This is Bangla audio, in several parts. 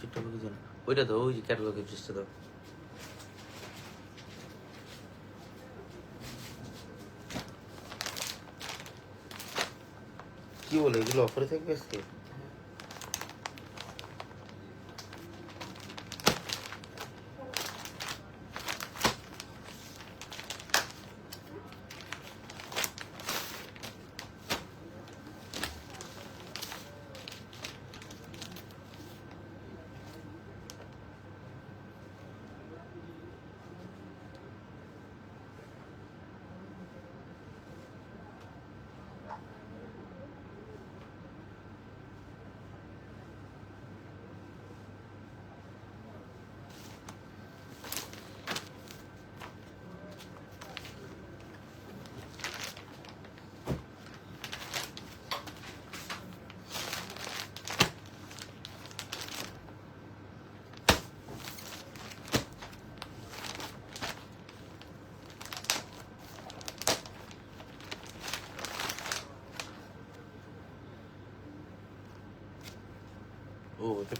চিটটা কি জানো ওইটা তো, ওই যে ক্যাটালগের ড্রেসটা দাও কি বলে, এগুলো অফারে থাকবে আজকে? ও এটা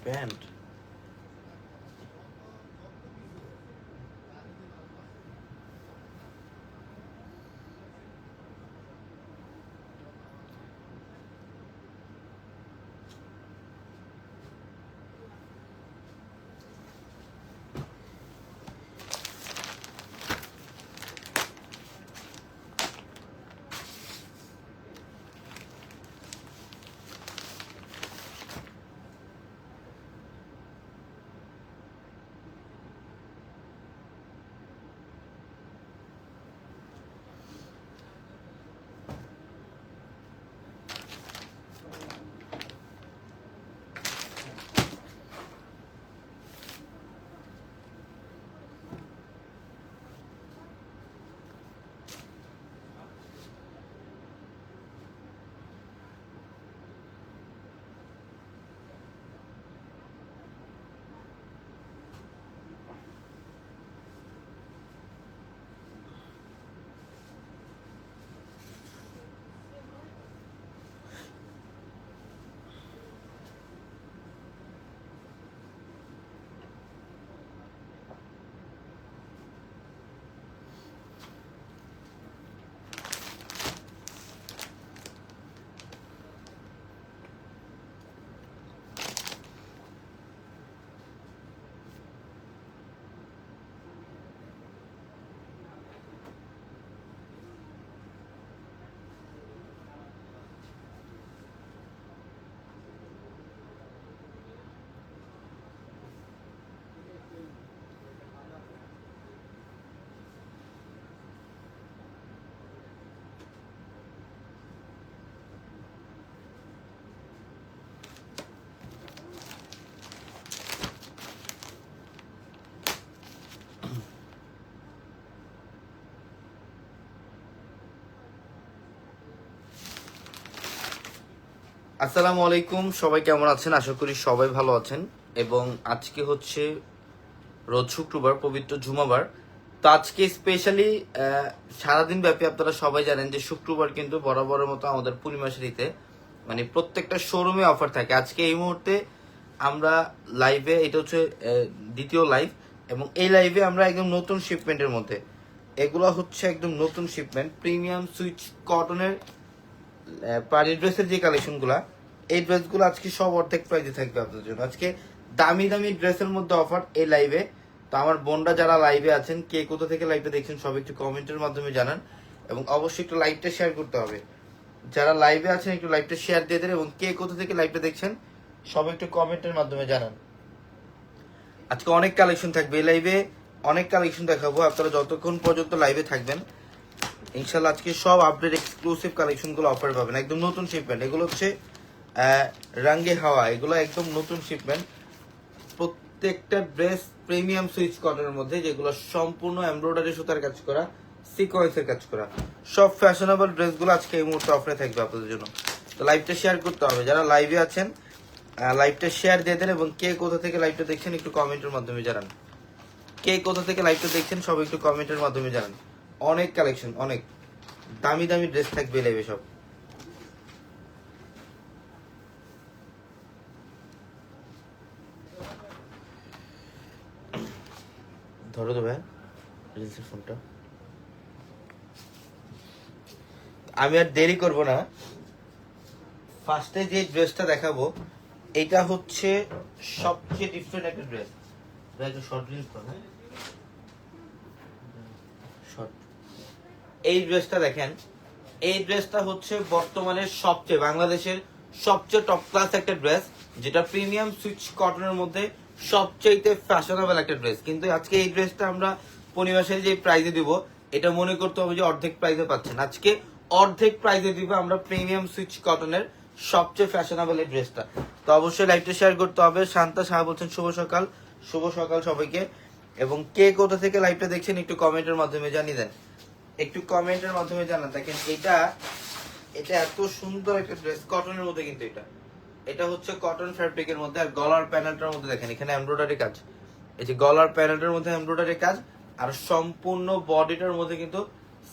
আসসালামু আলাইকুম, সবাই কেমন আছেন? আশা করি সবাই ভালো আছেন। এবং আজকে হচ্ছে রোজ শুক্রবার, পবিত্র জুমাবার। তো আজকে স্পেশালি সারাদিন ব্যাপী আপনারা সবাই জানেন যে শুক্রবার কিন্তু বরাবরের মতো আমাদের পূর্ণিমাশারিতে মানে প্রত্যেকটা শোরুমে অফার থাকে। আজকে এই মুহূর্তে আমরা লাইভে এটা হচ্ছে দ্বিতীয় লাইভ এবং এই লাইভে আমরা একদম নতুন শিপমেন্টের মধ্যে। এগুলো হচ্ছে একদম নতুন শিপমেন্ট প্রিমিয়াম সুইচ কটনের পার্টি ড্রেসের যে কালেকশনগুলো এই ড্রেসগুলো আজকে সব অর্ধেক প্রাইজে থাকবে আপনাদের জন্য। আজকে দামি দামি ড্রেসের মধ্যে অফার এই লাইভে তো আমার বোনরা যারা লাইভে আছেন, কে কোথা থেকে লাইভটা দেখছেন, সব একটু কমেন্টের মাধ্যমে জানান। এবং অবশ্যই একটু লাইভটা শেয়ার করতে হবে। যারা লাইভে আছেন, একটু লাইভটা শেয়ার দিয়ে দেন এবং কে কোথা থেকে লাইভটা দেখছেন, সব একটু কমেন্টের মাধ্যমে জানান। আজকে অনেক কালেকশন থাকবে এই লাইভে অনেক কালেকশন দেখাবো। আপনারা যতক্ষণ পর্যন্ত লাইভে থাকবেন ইনশাল্লাহ আজকে সব আপডেট এক্সক্লুসিভ কালেকশনগুলো অফার পাবেন। একদম নতুন শিপমেন্ট এগুলো হচ্ছে রাঙ্গে হাওয়া। এগুলো একদম নতুন শিপমেন্ট প্রত্যেকটা ড্রেস প্রিমিয়াম সুইচ কটনের মধ্যে, যেগুলো সম্পূর্ণ এমব্রয়ডারি সুতার কাজ করা সিকোয়েন্সের কাজ করা। সব ফ্যাশনেবল ড্রেসগুলো আজকে এই মুহূর্তে অফারে থাকবে আপনাদের জন্য। তো লাইভটা শেয়ার করতে হবে। যারা লাইভে আছেন লাইভটা শেয়ার দিয়ে দেন এবং কে কোথা থেকে লাইভটা দেখছেন, একটু কমেন্টের মাধ্যমে জানান। কে কোথা থেকে লাইভটা দেখছেন সব একটু কমেন্টের মাধ্যমে জানান। অনেক কালেকশন অনেক। দামি দামি ড্রেস থাকবে লাইভে সব। ধরো তো ভাই রিলসের ফোনটা আমি আর দেরি করব না। ফার্স্টে যে ড্রেসটা দেখাবো, এটা হচ্ছে সবচেয়ে ডিফারেন্ট একটা ড্রেস একটু শর্ট রিলস করো শর্ট এই ড্রেসটা দেখেন। এই ড্রেসটা হচ্ছে বর্তমানে সবচেয়ে, বাংলাদেশের সবচেয়ে টপ ক্লাস একটা ড্রেস যেটা প্রিমিয়াম সুইচ কটনের মধ্যে সবচেয়ে ফ্যাশনেবল একটা ড্রেস কিন্তু আজকে এই ড্রেসটা আমরা পরিমাসের যে প্রাইজে দিব, এটা মনে করতে হবে যে অর্ধেক প্রাইজে পাচ্ছেন। আজকে অর্ধেক প্রাইজে দিব আমরা প্রিমিয়াম সুইচ কটনের সবচেয়ে ফ্যাশনেবল এই ড্রেসটা তো অবশ্যই লাইভটা শেয়ার করতে হবে। শান্তা সাহা বলছেন, শুভ সকাল। শুভ সকাল সবাইকে। এবং কে কোথা থেকে লাইভটা দেখছেন একটু কমেন্টের মাধ্যমে জানিয়ে দেন। একটু কমেন্টের মাধ্যমে জানান। দেখেন, এটা এটা এত সুন্দর একটা ড্রেস কটনের মধ্যে কিন্তু এটা। এটা হচ্ছে কটন ফ্যাব্রিকের মধ্যে, আর গলার প্যানেলটার মধ্যে দেখেন, এখানে এমব্রয়ডারি কাজ। এই যে গলার প্যানেলটার মধ্যে এমব্রয়ডারি কাজ, আর সম্পূর্ণ বডিটার মধ্যে কিন্তু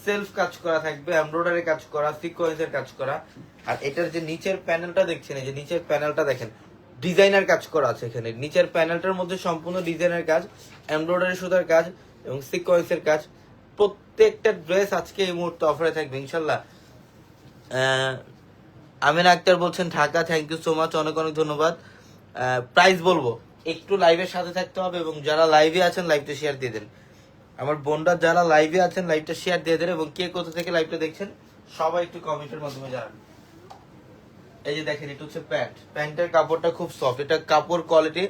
সেলফ কাজ করা থাকবে এমব্রয়ডারি কাজ করা সিকোয়েন্সের কাজ করা। আর এটার যে নিচের প্যানেলটা দেখছেন, এই যে নিচের প্যানেলটা দেখেন ডিজাইনার কাজ করা আছে এখানে। নিচের প্যানেলটার মধ্যে সম্পূর্ণ ডিজাইনের কাজ এমব্রয়ডারি সুতার কাজ এবং সিকোয়েন্সের কাজ। প্রত্যেকটা ড্রেস আজকে এই মুহূর্তে অফারে থাকবে, ইনশাল্লাহ। আমিনা আক্তার বলছেন, Dhaka thank you so much অনেক অনেক ধন্যবাদ। প্রাইস বলব, একটু লাইভের সাথে থাকতে হবে এবং যারা লাইভে আছেন লাইভটা শেয়ার দিয়ে দেন। আমার বোনরা যারা লাইভে আছেন লাইভটা শেয়ার দিয়ে দেন এবং কে কোথা থেকে লাইভটা দেখছেন, সবাই একটু কমেন্টের মাধ্যমে জানান। এই যে দেখেন, এটা হচ্ছে প্যান্ট প্যান্টের কাপড়টা খুব সফট এটা কাপড় quality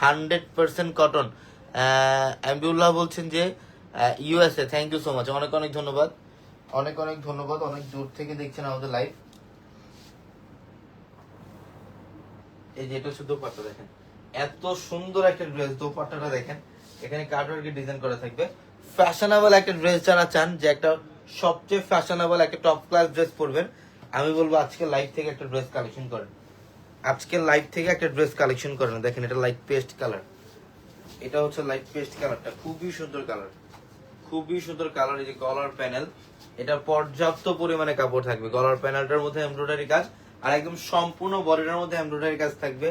hundred percent cotton Ambiullah বলছেন যে USA thank you so much অনেক অনেক ধন্যবাদ। অনেক অনেক ধন্যবাদ। অনেক দূর থেকে দেখছেন আমাদের লাইভ এই যে এটা হচ্ছে দোপাট্টা দেখেন। এত সুন্দর একটা ড্রেস দোপাট্টাটা দেখেন। এখানে কার্ডওয়ার্কের ডিজাইন করা থাকবে। ফ্যাশনেবল একটা ড্রেস যারা চান, যে একটা সবচেয়ে ফ্যাশনেবল একটা টপ ক্লাস ড্রেস পরবেন, আমি বলব আজকে লাইভ থেকে একটা ড্রেস কালেকশন করেন। আজকে লাইভ থেকে একটা ড্রেস কালেকশন করেন। দেখেন এটা লাইট পেস্ট কালার এটা হচ্ছে লাইট পেস্ট কালারটা খুবই সুন্দর কালার খুবই সুন্দর কালার এই যে গলার প্যানেল এটা পর্যাপ্ত পরিমাণে কাপড় থাকবে। গলার প্যানেলটার মধ্যে এমব্রয়ডারি কাজ, আর একদম সম্পূর্ণ বডিটার মধ্যে এমব্রয়ডারি কাজ থাকবে।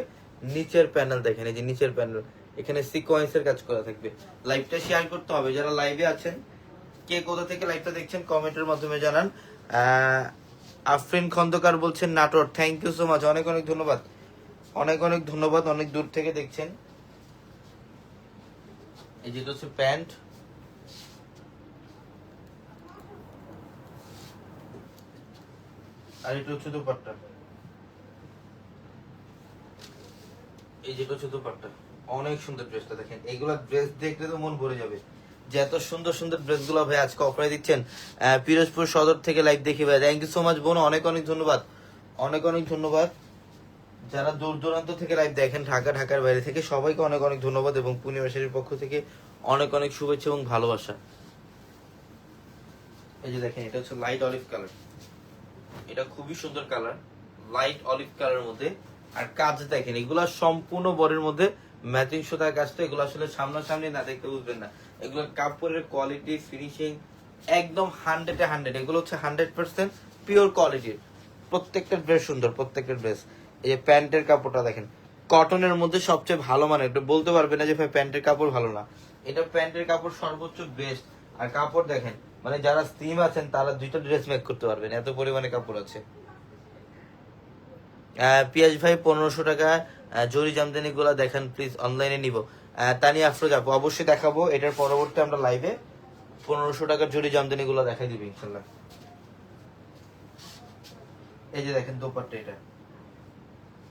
নিচের প্যানেল দেখেন, এই যে নিচের প্যানেল এখানে সিকোয়েন্সের কাজ করা থাকবে। লাইভটা শেয়ার করতে হবে। যারা লাইভে আছেন, কে কোথা থেকে লাইভটা দেখছেন কমেন্টের মাধ্যমে জানান। আফরিন খন্দকার বলছেন, Natore thank you so much অনেক অনেক ধন্যবাদ। অনেক অনেক ধন্যবাদ, অনেক দূর থেকে দেখছেন। এই যেটা হচ্ছে প্যান্ট আর এটা এই অনেক সুন্দর ড্রেসটা দেখেন। ড্রেস দেখলে তো মন ভরে যাবে। যে এত সুন্দর সুন্দর ড্রেসগুলো ভাই আজকে দিচ্ছেন পিরোজপুর সদর থেকে দেখি ভাই। বোন। অনেক অনেক ধন্যবাদ। অনেক অনেক ধন্যবাদ। যারা দূর দূরান্ত থেকে লাইভ দেখেন, ঢাকা, ঢাকার বাইরে থেকে, সবাইকে অনেক অনেক ধন্যবাদ এবং পূর্ণিমাসের পক্ষ থেকে অনেক অনেক শুভেচ্ছা এবং ভালোবাসা। এই যে দেখেন, এটা হচ্ছে লাইট অলিভ কালার এটা খুবই সুন্দর কালার লাইট অলিভ কালার মধ্যে। আর কাজ দেখেন, এগুলা সম্পূর্ণ বডির মধ্যে ম্যাচিং সুতার কাজ তো এগুলো আসলে সামনাসামনি না দেখতে বুঝবেন না। এগুলো কাপড়ের কোয়ালিটি ফিনিশিং একদম হান্ড্রেডে হান্ড্রেড এগুলো হচ্ছে হান্ড্রেড পার্সেন্ট পিওর কোয়ালিটির প্রত্যেকটা ড্রেস সুন্দর, প্রত্যেকটা ড্রেস এই যে প্যান্টের কাপড়টা দেখেন কটনের মধ্যে সবচেয়ে ভালো মানে এটা বলতে পারবে না যে ভাই প্যান্টের কাপড় ভালো না। এটা প্যান্টের কাপড় সর্বোচ্চ বেস্ট আর কাপড় দেখেন মানে যারা স্টিম আছেন, তারা দুইটা ড্রেস মেক করতে পারবেন। এত পরিমাণে কাপড় আছে। পিয়াজ ভাই, পনেরোশো টাকা। জরি জামদানি গুলা দেখেন প্লিজ অনলাইনে নিব। তানি আফরোজ আপু, অবশ্যই দেখাবো। এটার পরবর্তী আমরা লাইভে পনেরোশো টাকার জরি জামদানি গুলা দেখাই দিবি, ইনশাল্লাহ। এই যে দেখেন দোপাট্টা এটা।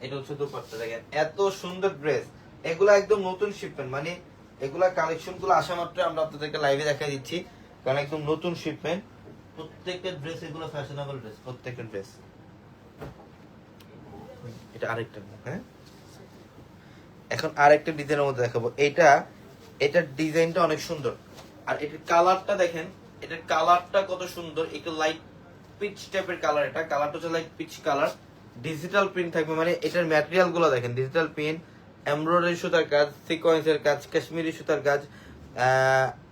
এটা হচ্ছে দোপাট্টা, দেখেন। এত সুন্দর ড্রেস এগুলা একদম নতুন শিপমেন্ট মানে এগুলা কালেকশনগুলো আসা মাত্র আমরা আপনাদেরকে লাইভে দেখা দিচ্ছি। কারণ একদম নতুন শিপমেন্ট প্রত্যেকটা ড্রেস এগুলো ফ্যাশনেবল ড্রেস প্রত্যেকটা ড্রেস এটা আরেকটা হ্যাঁ? এখন আরেকটা ডিজাইনের মধ্যে দেখাবো। এটা এটার ডিজাইনটা অনেক সুন্দর। আর এটার কালারটা দেখেন, এটার কালারটা কত সুন্দর, একটু লাইট পিচ টাইপের কালার এটা। কালারটা হচ্ছে light peach colour digital print থাকবে মানে এটার ম্যাটেরিয়ালগুলো দেখেন ডিজিটাল প্রিন্ট এমব্রয়ডারি সুতার কাজ সিকোয়েন্সের কাজ কাশ্মীরি সুতার কাজ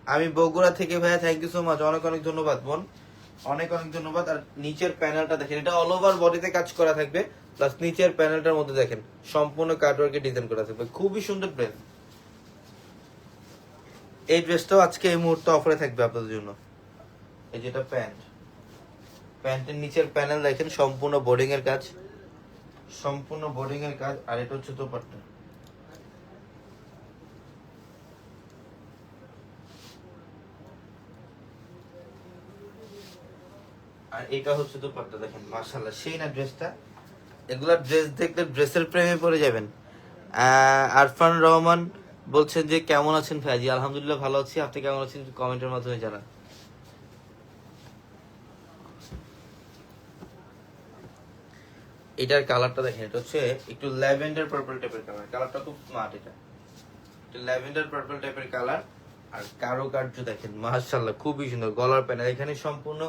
আমি বগুড়া থেকে ভাইয়া থ্যাংক ইউ সো মাচ অনেক অনেক ধন্যবাদ, বোন। অনেক অনেক ধন্যবাদ। আর নিচের প্যানেলটা দেখেন, এটা অল ওভার বডিতে কাজ করা থাকবে। প্লাস নিচের প্যানেলটার মধ্যে দেখেন, সম্পূর্ণ কাটওয়ার্কে ডিজাইন করা থাকবে। খুবই সুন্দর ড্রেস এই ড্রেসটাও আজকে এই মুহূর্তে অফারে থাকবে আপনাদের জন্য। এই যেটা প্যান্ট। প্যান্টের নিচের প্যানেল দেখেন, সম্পূর্ণ বোর্ডিং এর কাজ। সম্পূর্ণ বোর্ডিং এর কাজ। আর এটা হচ্ছে দোপাট্টা। এটা হচ্ছে দোপাট্টা, দেখেন, মাশাআল্লাহ, সেই না ড্রেসটা। এগুলা ড্রেস দেখলে ড্রেসের প্রেমে পড়ে যাবেন। আরফান রহমান বলছেন যে, কেমন আছেন ভাইজি আলহামদুলিল্লাহ ভালো আছি। আপনি কেমন আছেন কমেন্টের মাধ্যমে জানান। এটার কালারটা দেখেন, এটা হচ্ছে একটু ল্যাভেন্ডার পার্পল টাইপের কালার। কালারটা খুব স্মার্ট এটা। এটা ল্যাভেন্ডার পার্পল টাইপের কালার। আর কারুকার্য দেখেন, মাশাআল্লাহ, খুবই সুন্দর। গলার প্যানেল, এখানে সম্পূর্ণ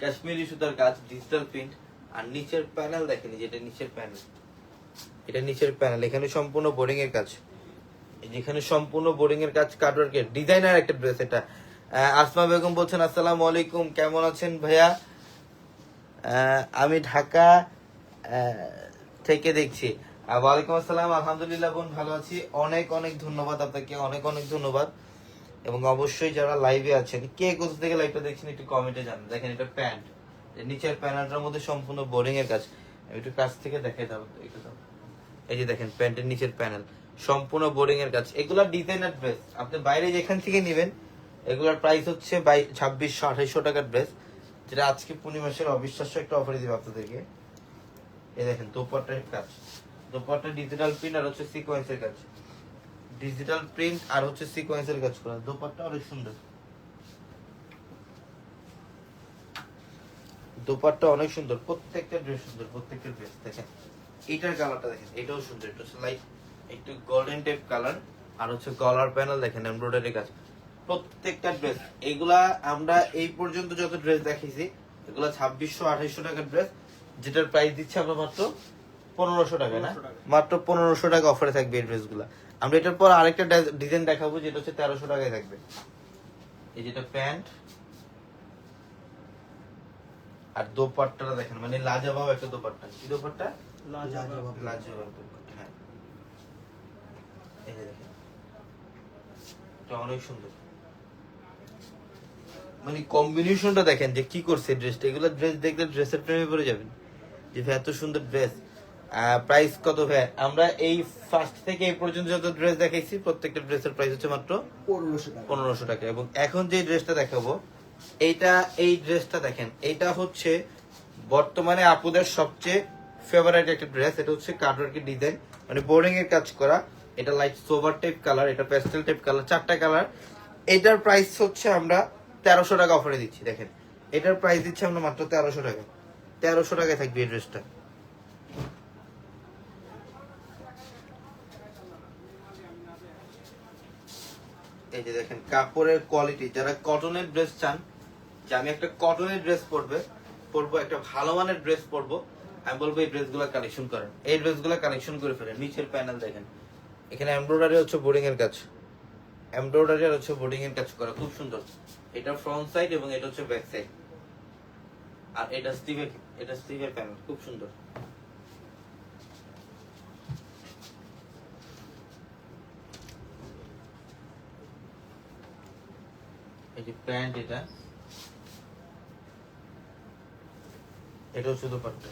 কাশ্মীরি সুতার কাজ ডিজিটাল প্রিন্ট আর নিচের প্যানেল দেখেন যেটা নিচের প্যানেল এটা নিচের প্যানেল এখানে সম্পূর্ণ বোর্ডিং এর কাজ। যেখানে সম্পূর্ণ বোর্ডিং এর কাজ কাটওয়ার্কের ডিজাইনার একটা ড্রেস এটা। আসমা বেগম বলছেন, আসসালামু আলাইকুম, কেমন আছেন ভাইয়া? আমি ঢাকা থেকে দেখছি। ওয়ালাইকুম আসসালাম, আলহামদুলিল্লাহ বোন, ভালো আছি। অনেক অনেক ধন্যবাদ আপনাকে, অনেক অনেক ধন্যবাদ। এবং অবশ্যই যারা লাইভে আছেন, কে কোথা থেকে লাইভটা দেখছেন একটু কমেন্টে জানান। দেখেন, এটা প্যান্ট নিচের প্যানেলটার মধ্যে সম্পূর্ণ বোরিং এর কাজ একটু কাছ থেকে দেখাই দাও একটু দাও এই যে দেখেন প্যান্টের নিচের প্যানেল সম্পূর্ণ বোরিং এর কাজ। এগুলা ডিজাইনার ড্রেস আপনি বাইরে যেখান থেকে নেবেন, এগুলার প্রাইস হচ্ছে ছাব্বিশশো আঠাইশশো টাকার ড্রেস যেটা আজকে পূর্ণিমাসের অবিশ্বাস্য একটা অফারে দিবে আপনাদেরকে। এই দেখেন, দোপাট্টার কাজ। দোপাট্টা ডিজিটাল প্রিন্ট আর হচ্ছে সিকোয়েন্সের কাজ। ডিজিটাল প্রিন্ট আর হচ্ছে সিকোয়েন্সের কাজ করা। দোপাট্টা অনেক সুন্দর। দোপাট্টা অনেক সুন্দর। প্রত্যেকটা ড্রেস সুন্দর প্রত্যেকটা ড্রেস দেখেন এইটার কালারটা দেখেন এটাও সুন্দর। হচ্ছে লাইট একটু গোল্ডেন টাইপ কালার আর হচ্ছে গলার প্যানেল দেখেন এমব্রয়ডারি কাজ। প্রত্যেকটা ড্রেস এগুলা আমরা এই পর্যন্ত যত ড্রেস দেখিয়েছি এগুলা ছাব্বিশশো আঠাইশশো টাকার ড্রেস যেটার প্রাইস দিচ্ছে আমরা মাত্র পনেরোশো টাকা না? মাত্র পনেরোশো টাকা অফারে থাকবে এই ড্রেসগুলা আমরা এটার পর আরেকটা ডিজাইন দেখাবো যেটা হচ্ছে তেরোশো টাকায় থাকবে। এই যেটা প্যান্ট আর দোপাট্টাটা দেখেন মানে লাজাবাব একটা দোপাট্টা। কি দোপাট্টা? লাজবাব। লাজবাব দোপাট্টা হ্যাঁ। এই দেখেন এটা অনেক সুন্দর। মানে কম্বিনেশনটা দেখেন যে কি করছে ড্রেসটা এগুলো ড্রেস দেখলে ড্রেসের প্রেমে পড়ে যাবেন। যে এত সুন্দর ড্রেস প্রাইস কত ভাই আমরা এই ফার্স্ট থেকে এই পর্যন্ত যত ড্রেস দেখাইছি প্রত্যেকটা ড্রেসের প্রাইস হচ্ছে মাত্র পনেরোশো টাকা। এবং এখন যে ড্রেসটা দেখাবো এইটা এই ড্রেসটা দেখেন এটা হচ্ছে বর্তমানে আপুদের সবচেয়ে ফেভারিট একটা ড্রেস এটা হচ্ছে কাটওয়ার্কের ডিজাইন মানে বোর্ডিং এর কাজ করা এটা লাইট সোভার টাইপ কালার এটা প্যাস্টেল টাইপ কালার চারটা কালার এটার প্রাইস হচ্ছে আমরা তেরোশো টাকা অফারে দিচ্ছি দেখেন। এটার প্রাইস দিচ্ছি আমরা মাত্র তেরোশো টাকা। তেরোশো টাকায় থাকবে এই ড্রেসটা এই যে দেখেন, কাপড়ের কোয়ালিটি যারা কটনের ড্রেস চান, যে আমি একটা কটনের ড্রেস পরবে, পরবো, একটা ভালো মানের ড্রেস পরবো, আমি বলব এই ড্রেসগুলো কালেকশন করেন। এই ড্রেসগুলো কালেকশন করে ফেলেন। নিচের প্যানেল দেখেন। এখানে এমব্রয়ডারি হচ্ছে বোর্ডিং এর কাজ। এমব্রয়ডারি আর হচ্ছে বোর্ডিং এর কাজ করা। খুব সুন্দর। এটা ফ্রন্ট সাইড এবং এটা হচ্ছে ব্যাক সাইড আর এটা স্টিভের এটা স্টিভের প্যানেল খুব সুন্দর। যে প্যান্ট এটা এটাও শুধু পাট্টা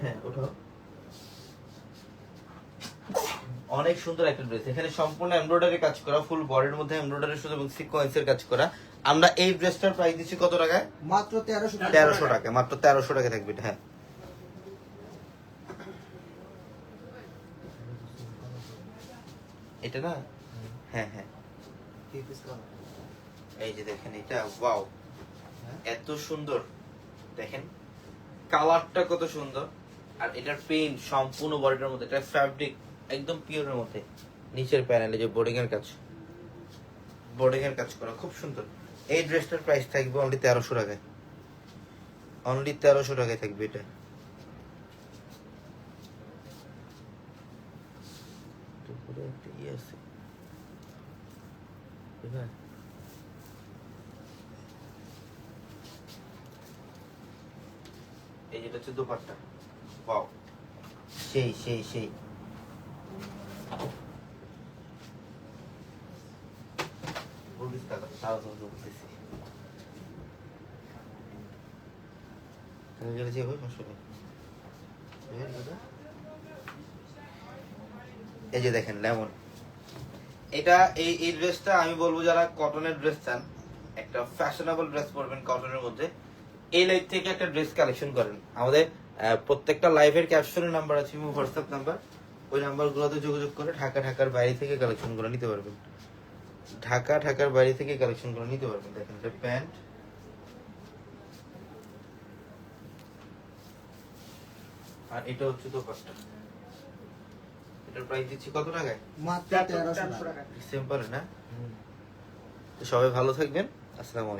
হ্যাঁ ওঠাও অনেক সুন্দর একটা ড্রেস এখানে সম্পূর্ণ এমব্রয়ডারি কাজ করা ফুল বডির মধ্যে এমব্রয়ডারি শুধু এবং সিকোয়েন্সের কাজ করা। আমরা এই ড্রেসটার প্রাইস দিচ্ছি কত টাকায়? মাত্র তেরোশো তেরোশো টাকা মাত্র তেরোশো টাকা থাকবে হ্যাঁ। এটা না? হ্যাঁ হ্যাঁ? এই যে দেখেন এটা ওয়াও। এত সুন্দর। দেখেন কালারটা কত সুন্দর। আর এটার পেইন্ট সম্পূর্ণ বডিটার মধ্যে এটা ফ্যাব্রিক একদম পিওরের মধ্যে। নিচের প্যানেলে যে বোর্ডিং এর কাজ। বোর্ডিং এর কাজ করা খুব সুন্দর। এই ড্রেসটার প্রাইস থাকবে অনলি তেরোশো টাকায়। অনলি তেরোশো টাকায় থাকবে এটা। এই যেটা হচ্ছে দোপাট্টা। বাও সেই সেই সেই। এই যে দেখেন, লেমন। এটা এই এই ড্রেসটা আমি বলব যারা কটনের ড্রেস চান, একটা ফ্যাশনেবল ড্রেস পরবেন কটনের মধ্যে। এই লাইভ থেকে একটা ড্রেস কালেকশন করেন। আমাদের প্রত্যেকটা লাইভের ক্যাপশনের নাম্বার আছে হোয়াটসঅ্যাপ নাম্বার ওই নাম্বারগুলোতে যোগাযোগ করে ঢাকা ঢাকার বাইরে থেকে কালেকশন করে নিতে পারবেন। ঢাকা ঢাকার বাইরে থেকে কালেকশন করে নিতে পারবেন। দেখেন এটা প্যান্ট আর এটা হচ্ছে দোপাট্টা। এটার প্রাইস দিচ্ছি কত টাকায়? মাত্র তেরোশো টাকা। সিম্পল না? তো সবাই ভালো থাকবেন। আসসালামু আলাইকুম।